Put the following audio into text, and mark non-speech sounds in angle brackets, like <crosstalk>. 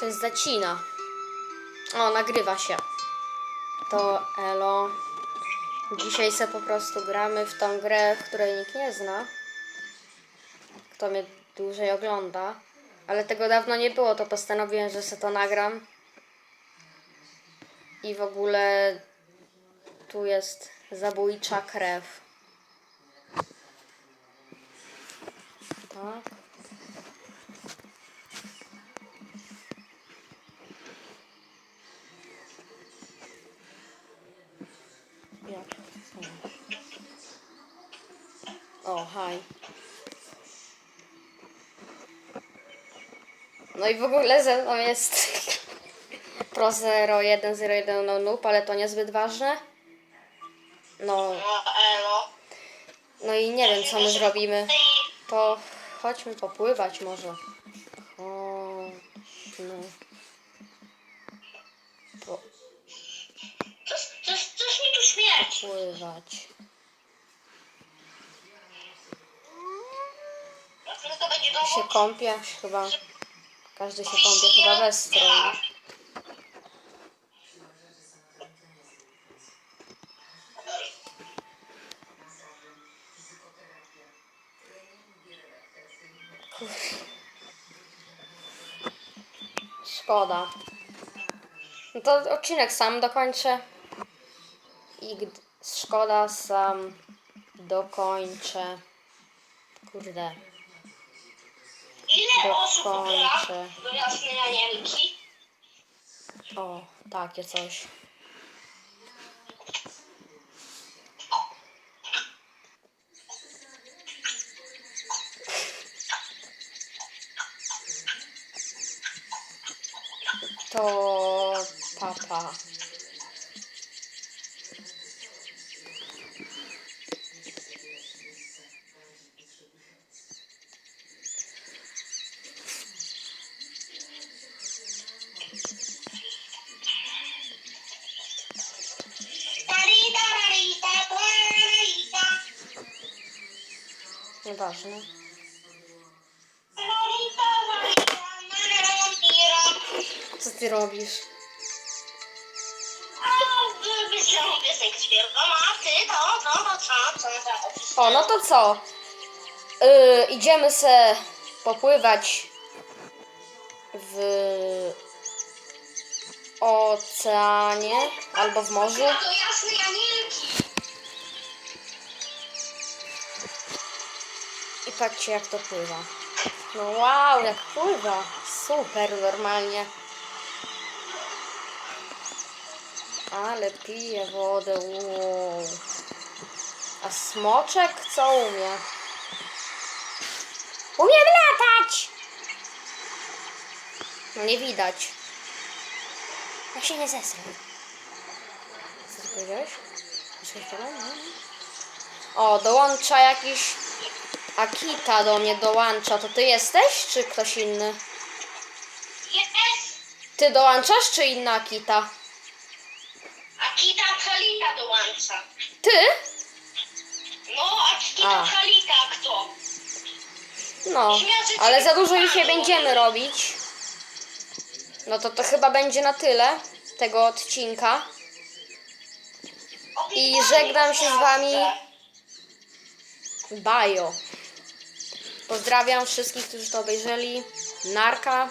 Coś zacina. O, nagrywa się. To elo. Dzisiaj se po prostu gramy w tą grę, której nikt nie zna. Kto mnie dłużej ogląda. Ale tego dawno nie było, to postanowiłem, że se to nagram. I w ogóle tu jest zabójcza krew. Tak. Jak to są? O, haj. No i w ogóle ze mną jest <laughs> Pro 0101 no noob, ale to niezbyt ważne. No, No, elo. no i nie wiem co my zrobimy. To chodźmy popływać może. O, no. Coś, coś, coś mi tu śmierci. Popływać. Się kąpie? Chyba. Każdy się kąpie chyba bez stroju. Szkoda. No to odcinek sam dokończę. I szkoda sam dokończę. Kurde. Ile osób gra Dokończę. do Jasnej Anielki? O, takie coś. To papa. Co, co, co, to O, no to co? Yy, idziemy se popływać w oceanie albo w morzu. No do Jasnej Anielki. Patrzcie jak to pływa. No wow, jak pływa. Super normalnie. Ale pije wodę. Wow. A smoczek co umie? Umiem latać! No nie widać. Ja się nie zesrę. Co ty powiedziałeś? O, dołącza jakiś Akita do mnie dołącza. To ty jesteś, czy ktoś inny? Jest. Ty dołączasz, czy inna Akita? A Kita Kalita dołącza. Ty? No, a Kita A. Kalita kto? No, ale za dużo ich nie będziemy robić. No to to chyba będzie na tyle tego odcinka. I żegnam się z wami. Bajo. Pozdrawiam wszystkich, którzy to obejrzeli. Narka.